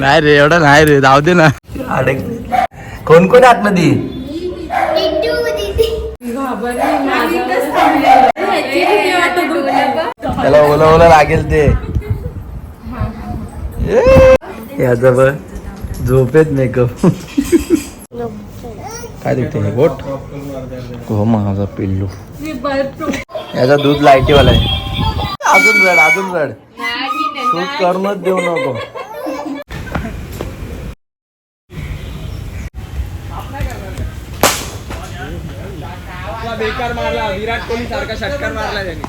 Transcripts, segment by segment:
नाही रे एवढं नाही रे जाऊ दे ना. अडक कोण कोण आहे आतमध्ये? त्याला ओला ओला लागेल ते. याचा बघ झोपेत मेकअप. काय दिसते हे बोट? हो माझा पिल्लू. याचा दूध लाईटीवाला आहे. अजून रड अजून रड. शूट करूनच देऊ नको. बेकार मारला विराट कोहली सारखा षटकार मारला त्यांनी.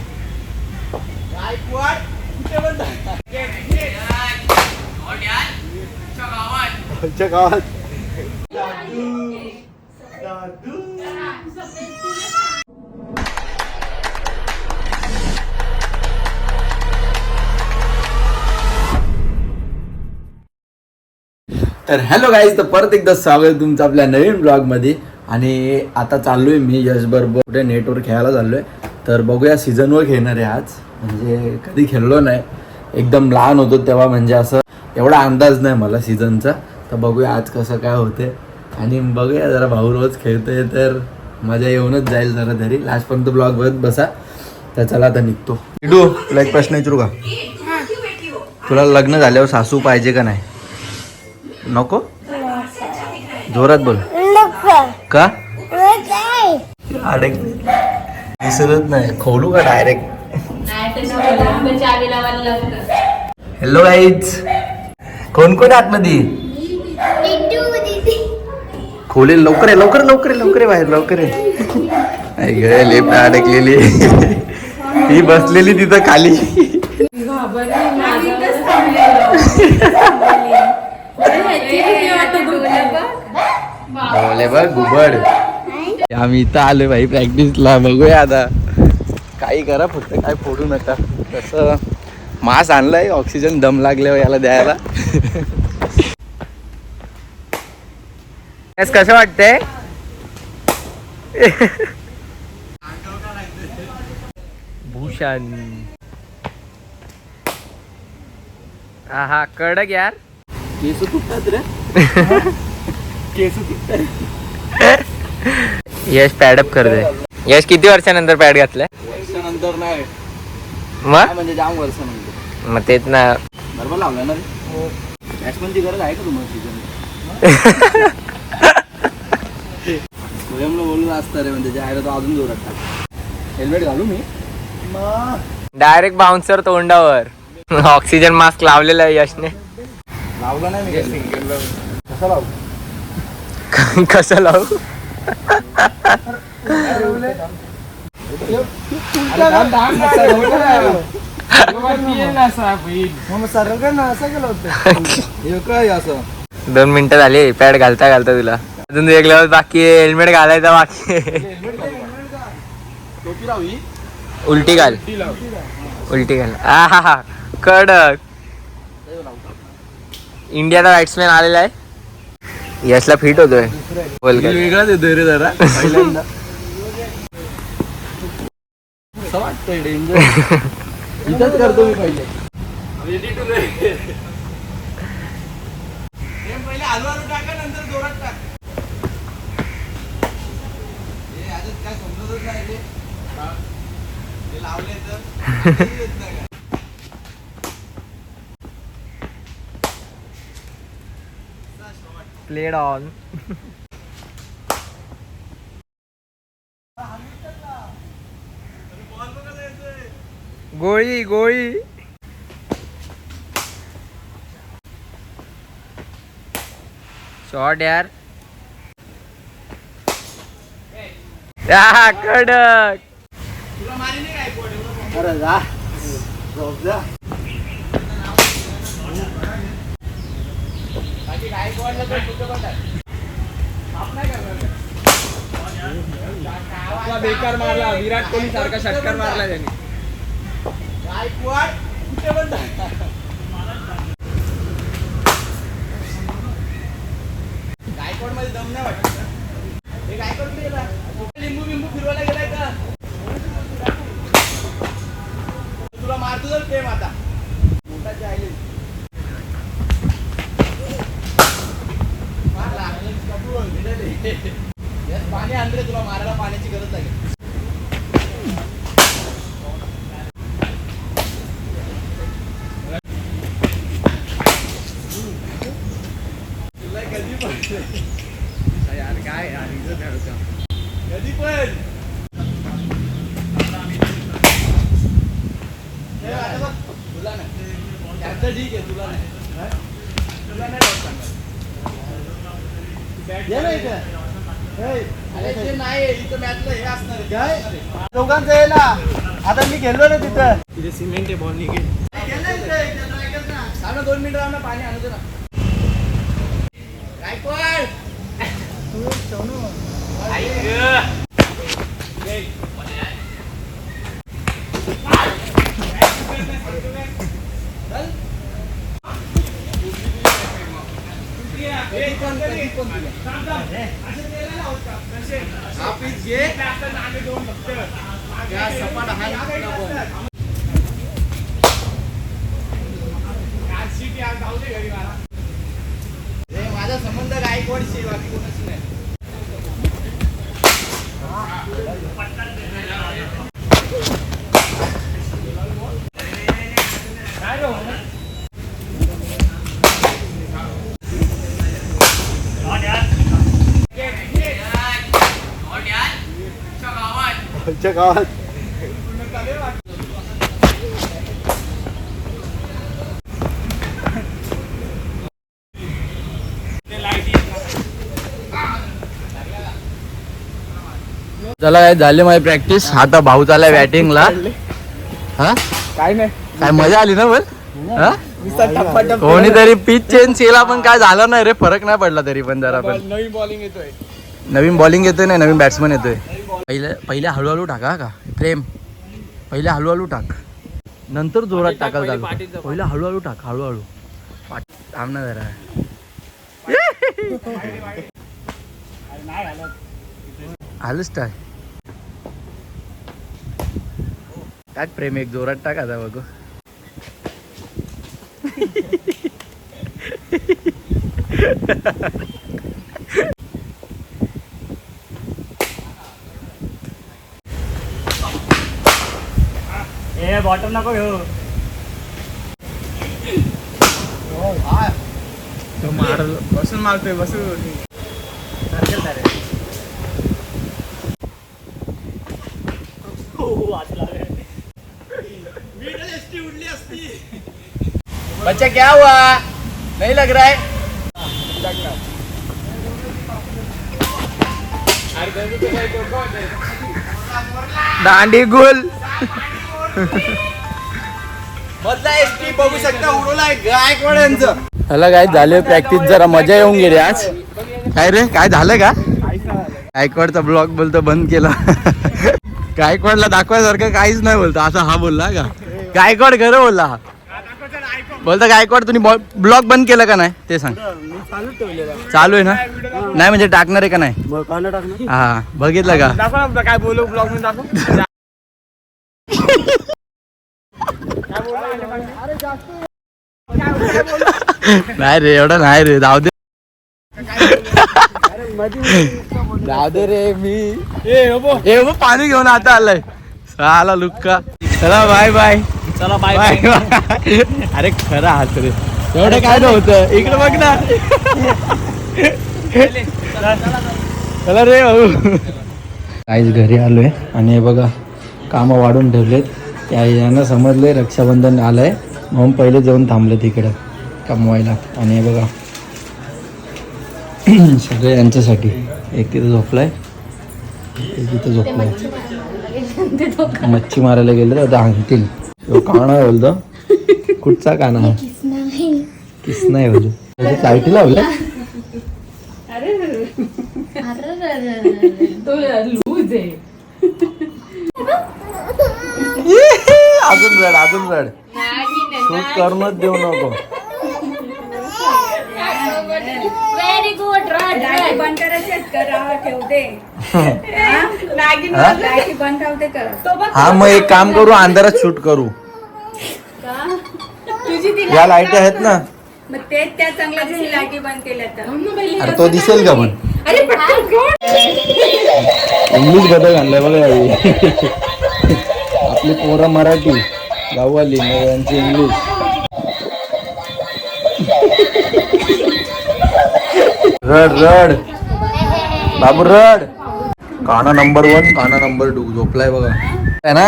तर हॅलो गाईज तर परत एकदा स्वागत आहे तुमचं आपल्या नवीन ब्लॉगमध्ये आणि आता चाललोय मी यश बरोबर कुठे नेटवर खेळायला चाललोय. तर बघूया सीझनवर खेळणार आहे आज. म्हणजे कधी खेळलो नाही. एकदम लहान होतो तेव्हा म्हणजे असं एवढा अंदाज नाही मला सीझनचा तर बघूया आज कसं काय होते आणि बघूया जरा भाऊ रोज खेळतोय तर मजा येऊनच जाईल जरा तरी. लास्टपर्यंत ब्लॉग बघत बसा. तर चला आता निघतो. तुला एक प्रश्न विचारू का? तुला लग्न झाल्यावर सासू पाहिजे का नाही? नको? जोरात बोल. का? अडक दिसतच नाही. खोलू का डायरेक्ट हॅलो गाईज कोण कोण आहे आतमध्ये? खोले लवकर आहे लवकर लवकर आहे लवकर आहे बाहेर लवकर आहे लेप अडकलेली. ही बसलेली तिथं खाली. बोले बघ गुबड. आम्ही इथं आलोय भाई प्रॅक्टिसला बघूया आता. काही करा फक्त काय फोडू नका. तसं मास आणलाय ऑक्सिजन दम लागल्यावर हो याला द्यायला. कसं वाटतंय? भूषण. हा हा कडक यार. केस तुटतात रे. केस तुटतात. यश पॅडअप करते यश किती वर्षानंतर पॅड घातलाय? वर्षानंतर नाही. मग? म्हणजे जाम वर्षानंतर. मग तेच ना. बरोबर लावला ना बॅट्समनची गरज आहे का तुम्हाला सीझन स्वयंला बोलून असतं रे म्हणजे जायला तो अजून जोरात टाक. हेल्मेट घालू मी. डायरेक्ट बाउन्सर तोंडावर. ऑक्सिजन मास्क लावलेला आहे यशने. लावला नाही मी सिंगल कसा लावू? कसं लावू? हे काय असं? दोन मिनिटं झाली पॅड घालता घालता तुला. अजून एक लेवल बाकी आहे हेल्मेट घालायचा बाकी आहे. टोपी लावी उलटी घाल. उलटी घाल आ हा हा कडक. इंडियाचा बॅट्समॅन आलेला आहे. यशला फिट होतोय. वेगळाच येतोय रे जरा. करतो मी पहिले पहिले आलू आलू टाका नंतर जोरात टाक हे अजून काय समजतच नाही रे. हे लावले तर येत नाही काय. प्लेड ऑन गोळी गोळी. शॉट यार. कडक. बेकार मारला विराट कोहली सारखा षटकार मारला त्यांनी. गायकवाडमध्ये दम नाही वाटत. दोघांचं आहे ना? आता मी गेलो ना तिथं. तिथे सिमेंट आहे बॉल निघेल. दोन मिनिटं पाणी आणू दे ना. गायकवाड हा पीस घे या सपाट हात माझा संबंध गायकवाडशी बाकी कोणाशी नाही? आमच्या गावात. चला काय? झाली माझी प्रॅक्टिस आता भाऊ चालाय बॅटिंगला हा? काय नाही. काय मजा आली ना बोल हा? कोणीतरी पिच चेंज केला पण काय झालं नाही रे. फरक नाही पडला तरी पण जरा पण. नवीन बॉलिंग येतोय. नवीन बॉलिंग येतोय नाही नवीन बॅट्समन येतोय. पहिले पहिले हळूहळू टाका का? प्रेम पहिले हळूहळू टाक. नंतर जोरात टाकायला पहिले चालू कर. पहिले हळूहळू टाक हळूहळू. थांब ना जरा. आलंच टाक. टाक प्रेम एक जोरात टाक आता बघू. ए बॉटम नको घेऊ. तो मारल बसून मारतोय बसून सर्कल रे हो रे असती. बच्चा क्या हुआ? नहीं लग रहा है? दांडी गुल. बघू शकता उडवलाय गायकवाड्यांचं. ह्याला काय झाले प्रॅक्टिस जरा मजा येऊन गेली आज. काय रे काय झालं का? गायकवाडचा ब्लॉग बोलतो बंद केला. गायकवाडला दाखवायसारखं काहीच नाही बोलतो असा हा बोलला का? गायकवाड खरं बोलला हा. बोलता गायकवाड तुम्ही ब्लॉग बंद केलं का नाही? ते सांग. चालू आहे ना? नाही म्हणजे टाकणार आहे का नाही? हा बघितलं का? काय बोलू ब्लॉगमध्ये दाखव. नाही रे एवढं नाही रे जाऊ दे. जाऊ दे रे मी. ए पाणी घेऊन आता आलाय. आला लुक्का. चला बाय बाय चला बाय बाय अरे खरा हात रे. एवढं काय नव्हतं. इकडे बघ ना. चला रे भाऊ. काहीच घरी आलोय. आणि हे बघा कामं वाढून ठेवलेत. त्या यांना समजले रक्षाबंधन आलं आहे म्हणून पहिले जाऊन थांबले तिकडं कमवायला. आणि हे बघा. सगळे यांच्यासाठी. एक तिथं झोपलाय. एक तिथं झोपलाय. मच्छी मारायला गेले तर आता हाणतील तो काना बोलतो. कुठचा काना किस नाही बोलतो. त्याची चायटी लावलं? अजून रड अजून रड. शूट करूनच देऊ नको. व्हेरी गुड बंद हा? हा मग एक काम करू अंधारात शूट करू. तुझी ती या लाइट आहेत ना? मग तेच त्या चांगल्या दिवशी लाईटी बंद केल्या तर अरे तो दिसेल का पण? अरे इंग्लिश आणलाय बघा. आपली पोरं मराठी गाववाली मग यांची इंग्लिश रड रड. बाबू रड. काना नंबर वन काना नंबर टू झोपलाय बघा. आहे ना?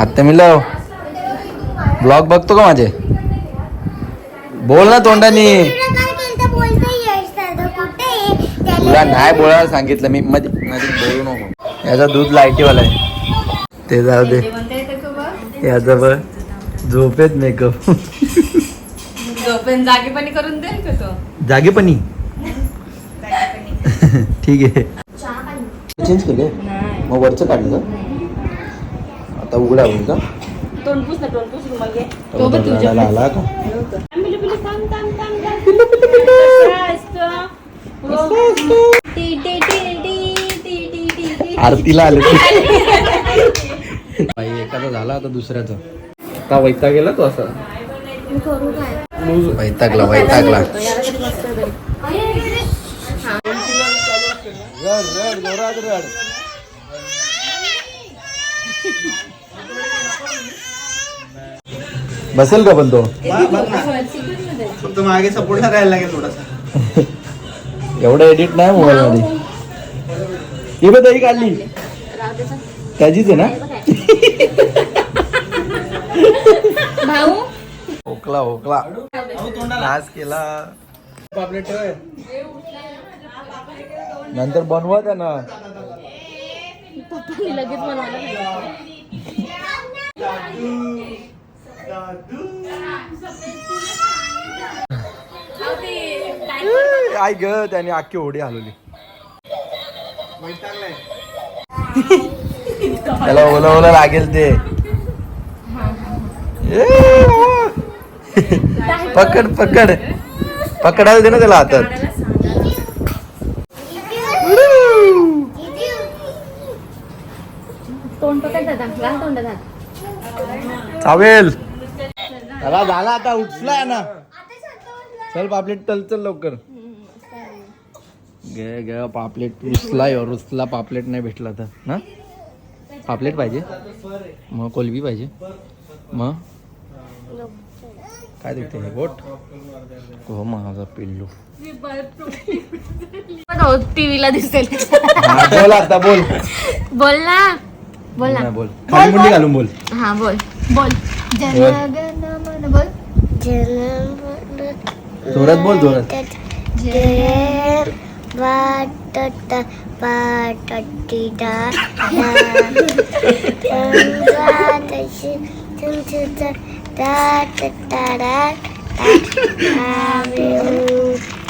आता मी लव ब्लॉग बघतो का माझे? बोल ना तोंडानी. तुला नाही बोलायला सांगितलं मी. मध्ये मध्ये बोलू नको. याचा दूध लायटीवाला आहे. ते जाऊ दे. याजवळ झोपेत मेकअप. जागेपणी करून देईल का जागेपणी? ठीक आहे. चेंज केले मग वरचं काढलं आता उघडा होईल का? आला का? आरतीला आले एखादा झाला आता दुसऱ्याचा. का वैता गेला तो असा? वैतागला वैतागला. रड रड जोरात रड. बसेल का पण तो? फक्त मागे सपोर्टला राहायला लागेल थोडासा. एवढं एडिट नाही मोबाईल मध्ये ही बघ ही काढली. त्याचीच आहे ना? ओकला ओकला नाच केला. नंतर बनवा ना लगेच बनवायला काय ग त्याने अख्खी ओढी हलवली. त्याला ओला ओला लागेल ते. पकड पकड. पकडायला दे ना त्याला हातात. चावेल. त्याला झाला आता उठलाय ना. चल पापलेट चल चल लवकर. गे गे पापलेट. रुसला यो रुसला पापलेट नाही भेटला तर. ना पापलेट पाहिजे. मग कोलबी पाहिजे. मग? काय देते हे बोट? हो माझा पिल्लू. टीव्हीला दिसेल. बोल आता बोल. बोल ना. बोल ना. बोल. खाली मुंडी घालून बोल. हा बोल. बोल. जोरात बोल जोरात. जय वाटत तशी तुमचं दाट ताडाट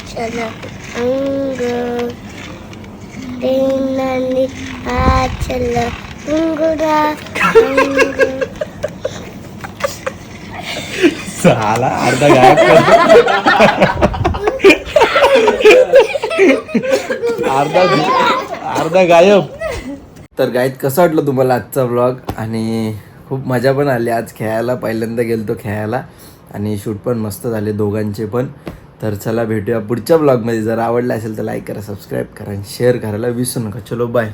चल अंग तेनाली आचल अंगुरा अंग साला अर्धा गायब करतो. अर्धा अर्धा गायब तर गाईत कसं वाटलं तुम्हाला आजचा ब्लॉग आणि खूप मजा पण आली. आज खेळायला पहिल्यांदा गेलतो खेळायला आणि शूट पण मस्त झाले दोघांचे पण. तर चला भेटूया पुढच्या ब्लॉगमध्ये जर आवडला असेल तर लाईक करा सबस्क्राईब करा आणि शेअर करायला विसरू नका. चलो बाय